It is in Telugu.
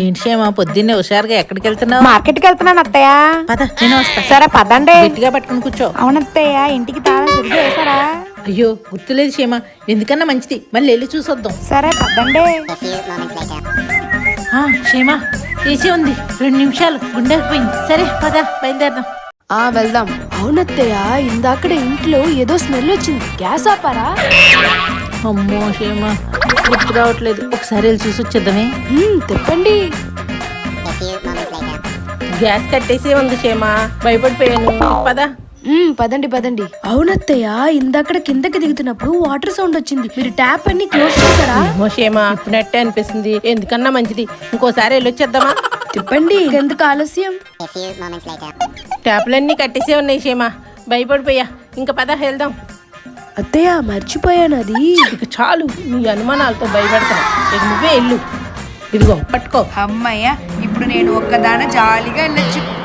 ఏంటి క్షేమ? పొద్దున్నే హుషారుగా ఎక్కడికి వెళ్తున్నావు? మార్కెట్కి వెళ్తున్నాను అత్తయ్య. పద నేను వస్తా. సరే పదండి. గట్టిగా పట్టుకుని కూర్చో. అవునత్తయ్య ఇంటికి తాళం వేసారా అయ్యో గుర్తులేదు క్షేమ. ఎందుకన్నా మంచిది? మళ్ళీ వెళ్ళి చూసొద్దాం. సరే పదండి. ఆ, క్షేమ. ఏసీ ఉంది. రెండు నిమిషాలు. గుండెకి పోయింది. సరే పద బయలుదేరదాం. ఆ వెళ్దాం. అవునత్తయ్య ఇందాకడే ఇంట్లో ఏదో స్మెల్ వచ్చింది. గ్యాస్ ఆపారా? అమ్మో క్షేమ. గుర్తు రావట్లేదు. ఒకసారి వెళ్ళి చూసి వచ్చేద్దామే. తిప్పండి. గ్యాస్ కట్టేసే ఉంది క్షేమ. భయపడిపోయాను. పద. పదండి పదండి. అవునత్తయ్య ఇందాకడ కిందకి దిగుతున్నప్పుడు వాటర్ సౌండ్ వచ్చింది. మీరు ట్యాప్ అన్ని క్లోజ్ చేశారా? ఏమో క్షేమ. ఇప్పుడట్టే అనిపిస్తుంది. ఎందుకన్నా మంచిది? ఇంకోసారి వెళ్ళి వచ్చేద్దామా? తిప్పండి. ఎందుకు ఆలస్యం? ట్యాపులన్నీ కట్టేసే ఉన్నాయి క్షేమ. భయపడిపోయా. ఇంకా పద వెళ్దాం. అత్తయ్య మర్చిపోయాను అది. ఇక చాలు నీ అనుమానాలతో భయపడతాను. ఇక నువ్వే వెళ్ళు. ఇదిగో పట్టుకో. అమ్మయ్య ఇప్పుడు నేను ఒక్కదాన జాలీగా వెళ్ళొచ్చు.